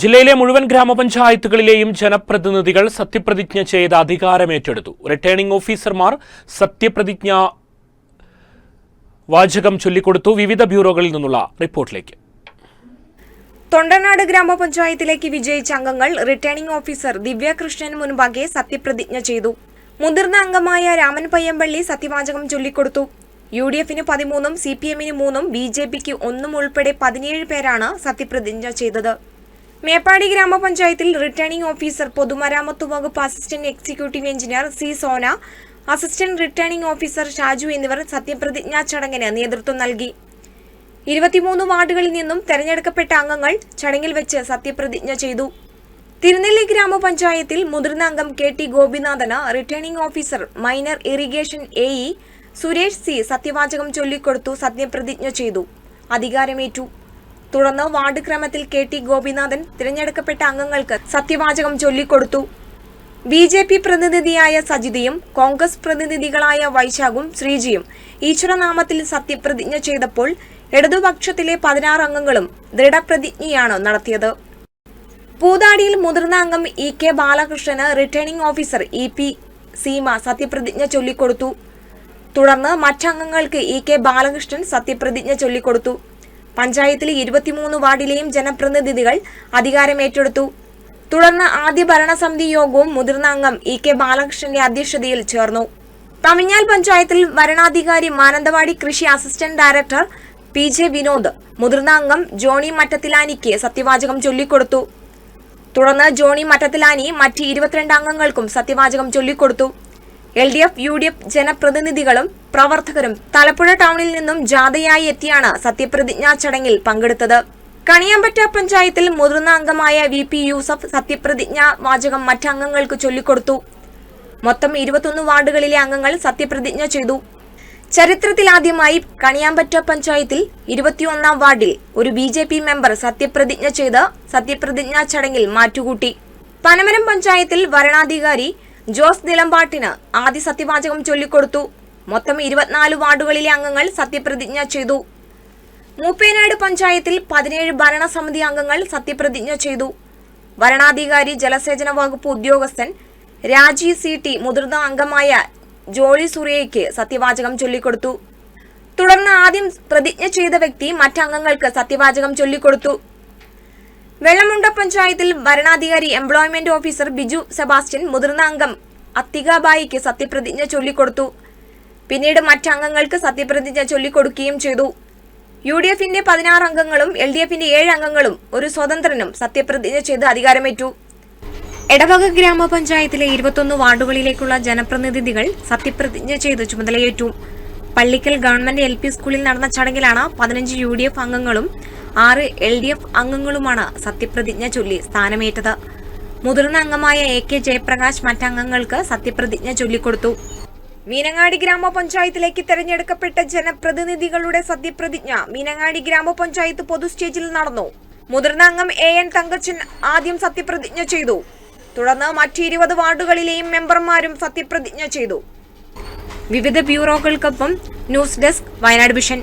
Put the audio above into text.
ജില്ലയിലെ മുഴുവൻ ഗ്രാമപഞ്ചായത്തുകളിലെയും ജനപ്രതിനിധികൾ സത്യപ്രതിജ്ഞ ചെയ്ത് അധികാരമേറ്റെടുത്തു. റിട്ടേണിംഗ് ഓഫീസർമാർ സത്യപ്രതിജ്ഞ വാചകം ചൊല്ലിക്കൊടുത്തു. വിവിധ ബ്യൂറോകളിൽ നിന്നുള്ള റിപ്പോർട്ടിലേക്ക്. തൊണ്ടനാട് ഗ്രാമപഞ്ചായത്തിലേക്ക് വിജയിച്ച അംഗങ്ങൾ റിട്ടേണിംഗ് ഓഫീസർ ദിവ്യകൃഷ്ണൻ മുൻപാകെ സത്യപ്രതിജ്ഞ ചെയ്തു. മുതിർന്ന അംഗമായ രാമൻ പയ്യമ്പള്ളി സത്യവാചകം ചൊല്ലിക്കൊടുത്തു. യു ഡി എഫിന് പതിമൂന്നും സി പി എമ്മിന് മൂന്നും ബി ജെ പിക്ക് ഒന്നും ഉൾപ്പെടെ പതിനേഴ് പേരാണ് സത്യപ്രതിജ്ഞ ചെയ്തത്. മേപ്പാടി ഗ്രാമപഞ്ചായത്തിൽ റിട്ടേണിംഗ് ഓഫീസർ പൊതുമരാമത്ത് വകുപ്പ് assistant executive engineer C Sona assistant returning officer Shaju എന്നിവർ സത്യപ്രതിജ്ഞാ ചടങ്ങിന് നേതൃത്വം നൽകി. ഇരുപത്തിമൂന്ന് വാർഡുകളിൽ നിന്നും തെരഞ്ഞെടുക്കപ്പെട്ട അംഗങ്ങൾ ചടങ്ങിൽ വെച്ച് സത്യപ്രതിജ്ഞ ചെയ്തു. തിരുനെല്ലി ഗ്രാമപഞ്ചായത്തിൽ മുതിർന്ന അംഗം K T Gopinathan returning officer minor irrigation A E Suresh C സത്യവാചകം ചൊല്ലിക്കൊടുത്തു സത്യപ്രതിജ്ഞ ചെയ്തു. അധികാരമേറ്റു. തുടർന്ന് വാർഡ് ക്രമത്തിൽ കെ ടി ഗോപിനാഥൻ തിരഞ്ഞെടുക്കപ്പെട്ട അംഗങ്ങൾക്ക് സത്യവാചകം ചൊല്ലിക്കൊടുത്തു. ബി ജെ പി പ്രതിനിധിയായ സജിതയും കോൺഗ്രസ് പ്രതിനിധികളായ വൈശാഖും ശ്രീജിയും ഈശ്വരനാമത്തിൽ സത്യപ്രതിജ്ഞ ചെയ്തപ്പോൾ ഇടതുപക്ഷത്തിലെ പതിനാറ് അംഗങ്ങളും ദൃഢപ്രതിജ്ഞയാണ് നടത്തിയത്. പൂതാടിയിൽ മുതിർന്ന അംഗം ഇ കെ ബാലകൃഷ്ണന് returning officer E P Seema സത്യപ്രതിജ്ഞ ചൊല്ലിക്കൊടുത്തു. തുടർന്ന് മറ്റംഗങ്ങൾക്ക് ഇ കെ ബാലകൃഷ്ണൻ സത്യപ്രതിജ്ഞ ചൊല്ലിക്കൊടുത്തു. പഞ്ചായത്തിലെ ഇരുപത്തിമൂന്ന് വാർഡിലെയും ജനപ്രതിനിധികൾ അധികാരമേറ്റെടുത്തു. തുടർന്ന് ആദ്യ ഭരണസമിതി യോഗവും മുതിർന്ന അംഗം ഇ കെ ബാലകൃഷ്ണന്റെ അധ്യക്ഷതയിൽ ചേർന്നു. തമിഞ്ഞാൽ പഞ്ചായത്തിൽ വരണാധികാരി മാനന്തവാടി കൃഷി assistant director P J Vinod മുതിർന്ന അംഗം ജോണി മറ്റത്തിലാനിക്ക് സത്യവാചകം ചൊല്ലിക്കൊടുത്തു. തുടർന്ന് ജോണി മറ്റത്തിലാനി മറ്റ് ഇരുപത്തിരണ്ട് അംഗങ്ങൾക്കും സത്യവാചകം ചൊല്ലിക്കൊടുത്തു. L D F U D F ജനപ്രതിനിധികളും പ്രവർത്തകരും തലപ്പുഴ ടൗണിൽ നിന്നും ജാഥയായി എത്തിയാണ് സത്യപ്രതിജ്ഞാ ചടങ്ങിൽ പങ്കെടുത്തത്. കണിയാമ്പറ്റ പഞ്ചായത്തിൽ മുതിർന്ന അംഗമായ വി പി യൂസഫ് സത്യപ്രതിജ്ഞാ വാചകം മറ്റംഗങ്ങൾക്ക് ചൊല്ലിക്കൊടുത്തു. മൊത്തം ഇരുപത്തൊന്ന് വാർഡുകളിലെ അംഗങ്ങൾ സത്യപ്രതിജ്ഞ ചെയ്തു. ചരിത്രത്തിലാദ്യമായി കണിയാമ്പറ്റ പഞ്ചായത്തിൽ ഇരുപത്തിയൊന്നാം വാർഡിൽ ഒരു ബി ജെ പി മെമ്പർ സത്യപ്രതിജ്ഞ ചെയ്ത് സത്യപ്രതിജ്ഞാ ചടങ്ങിൽ മാറ്റുകൂട്ടി. പനമരം പഞ്ചായത്തിൽ വരണാധികാരി ജോസ് നിലമ്പാട്ടിന് ആദ്യ സത്യവാചകം ചൊല്ലിക്കൊടുത്തു. മൊത്തം ഇരുപത്തിനാല് വാർഡുകളിലെ അംഗങ്ങൾ സത്യപ്രതിജ്ഞ ചെയ്തു. മൂപ്പേനാട് പഞ്ചായത്തിൽ പതിനേഴ് ഭരണസമിതി അംഗങ്ങൾ സത്യപ്രതിജ്ഞ ചെയ്തു. ഭരണാധികാരി ജലസേചന വകുപ്പ് ഉദ്യോഗസ്ഥൻ രാജി സി ടി മുതിർന്ന അംഗമായ ജോളി സുറിയയ്ക്ക് സത്യവാചകം ചൊല്ലിക്കൊടുത്തു. തുടർന്ന് ആദ്യം പ്രതിജ്ഞ ചെയ്ത വ്യക്തി മറ്റംഗങ്ങൾക്ക് സത്യവാചകം ചൊല്ലിക്കൊടുത്തു. വെള്ളമുണ്ട പഞ്ചായത്തിൽ വരണാധികാരി എംപ്ലോയ്മെന്റ് ഓഫീസർ ബിജു സെബാസ്റ്റ്യൻ മുതിർന്ന അംഗം അത്തികാബായിക്ക് സത്യപ്രതിജ്ഞ ചൊല്ലിക്കൊടുത്തു. പിന്നീട് മറ്റംഗങ്ങൾക്ക് സത്യപ്രതിജ്ഞ ചൊല്ലിക്കൊടുക്കുകയും ചെയ്തു. യു ഡി എഫിന്റെ പതിനാറ് അംഗങ്ങളും എൽ ഡി എഫിന്റെ ഏഴ് അംഗങ്ങളും ഒരു സ്വതന്ത്രനും സത്യപ്രതിജ്ഞ ചെയ്ത് അധികാരമേറ്റു. എടവക ഗ്രാമപഞ്ചായത്തിലെ ഇരുപത്തൊന്ന് വാർഡുകളിലേക്കുള്ള ജനപ്രതിനിധികൾ സത്യപ്രതിജ്ഞ ചെയ്ത് ചുമതലയേറ്റു. പള്ളിക്കൽ ഗവൺമെന്റ് എൽ സ്കൂളിൽ നടന്ന ചടങ്ങിലാണ് പതിനഞ്ച് യു അംഗങ്ങളും ആറ് എൽ ഡി എഫ് അംഗങ്ങളുമാണ് സത്യപ്രതിജ്ഞ ചൊല്ലി സ്ഥാനമേറ്റത്. മുതിർന്ന അംഗമായ എ കെ ജയപ്രകാശ് മറ്റംഗങ്ങൾക്ക് സത്യപ്രതിജ്ഞ ചൊല്ലിക്കൊടുത്തു. മീനങ്ങാടി ഗ്രാമപഞ്ചായത്തിലേക്ക് തെരഞ്ഞെടുക്കപ്പെട്ട ജനപ്രതിനിധികളുടെ സത്യപ്രതിജ്ഞ മീനങ്ങാടി ഗ്രാമപഞ്ചായത്ത് പൊതു സ്റ്റേജിൽ നടന്നു. മുതിർന്ന അംഗം എ എൻ തങ്കച്ചൻ ആദ്യം സത്യപ്രതിജ്ഞ ചെയ്തു. തുടർന്ന് മറ്റു ഇരുപത് വാർഡുകളിലെയും മെമ്പർമാരും സത്യപ്രതിജ്ഞ ചെയ്തു. വിവിധ ബ്യൂറോകൾക്കൊപ്പം ന്യൂസ് ഡെസ്ക് വയനാട് വിഷൻ.